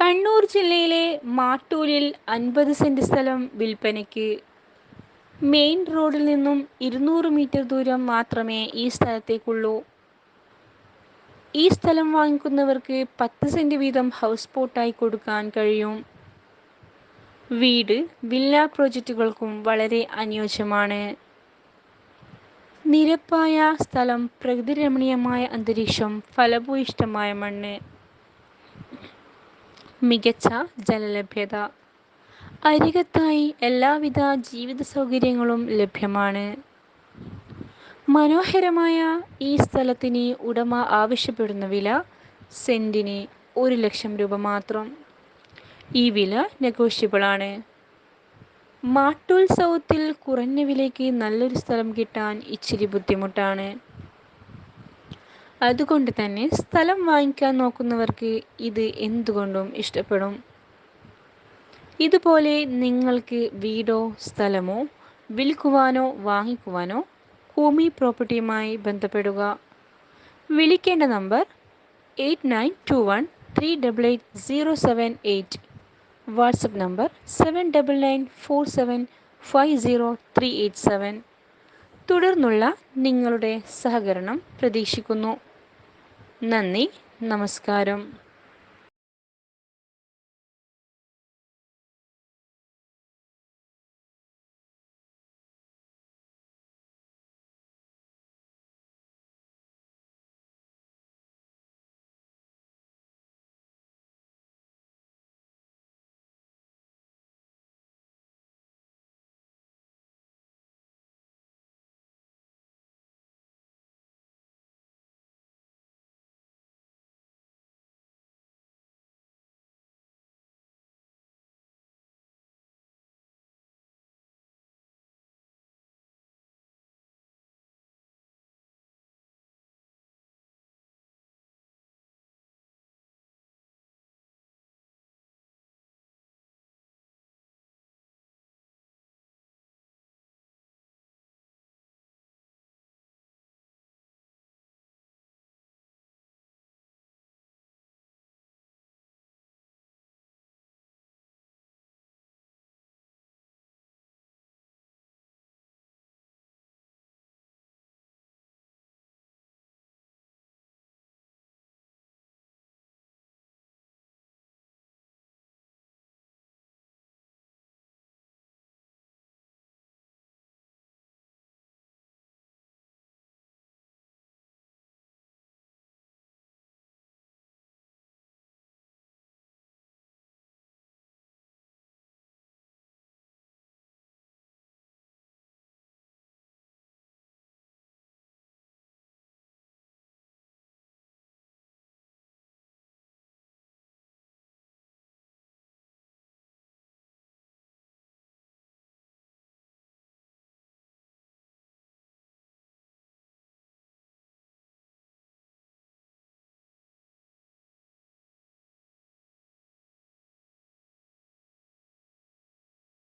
കണ്ണൂർ ജില്ലയിലെ മാട്ടൂലിൽ അൻപത് സെന്റ് സ്ഥലം വിൽപ്പനയ്ക്ക് മെയിൻ റോഡിൽ നിന്നും ഇരുന്നൂറ് മീറ്റർ ദൂരം മാത്രമേ ഈ സ്ഥലത്തേക്കുള്ളൂ. ഈ സ്ഥലം വാങ്ങിക്കുന്നവർക്ക് പത്ത് സെന്റ് വീതം ഹൗസ് ബോട്ടായി കൊടുക്കാൻ കഴിയും. വീട് വില്ല പ്രോജക്റ്റുകൾക്കും വളരെ അനുയോജ്യമാണ്. നിരപ്പായ സ്ഥലം പ്രകൃതിരമണീയമായ അന്തരീക്ഷം ഫലഭൂയിഷ്ടമായ മണ്ണ് മികച്ച ജലലഭ്യത. അരികത്തായി എല്ലാവിധ ജീവിത സൗകര്യങ്ങളും ലഭ്യമാണ്. മനോഹരമായ ഈ സ്ഥലത്തിന് ഉടമ ആവശ്യപ്പെടുന്ന വില സെന്റിന് ഒരു ലക്ഷം രൂപ മാത്രം. ഈ വില നെഗോഷ്യബിളാണ് മാട്ടൂൽ സൗത്തിൽ കുറഞ്ഞ വിലയ്ക്ക് നല്ലൊരു സ്ഥലം കിട്ടാൻ ഇച്ചിരി ബുദ്ധിമുട്ടാണ്. അതുകൊണ്ട് തന്നെ സ്ഥലം വാങ്ങിക്കാൻ നോക്കുന്നവർക്ക് ഇത് എന്തുകൊണ്ടും ഇഷ്ടപ്പെടും? ഇതുപോലെ നിങ്ങൾക്ക് വീടോ സ്ഥലമോ വിൽക്കുവാനോ വാങ്ങിക്കുവാനോ ഹോമി പ്രോപ്പർട്ടിയുമായി ബന്ധപ്പെടുക. വിളിക്കേണ്ട number eight nine two one three double eight zero seven eight. WhatsApp number seven double nine four seven five zero three eight seven. തുടർന്നുള്ള നിങ്ങളുടെ സഹകരണം പ്രതീക്ഷിക്കുന്നു. നന്ദി നമസ്കാരം.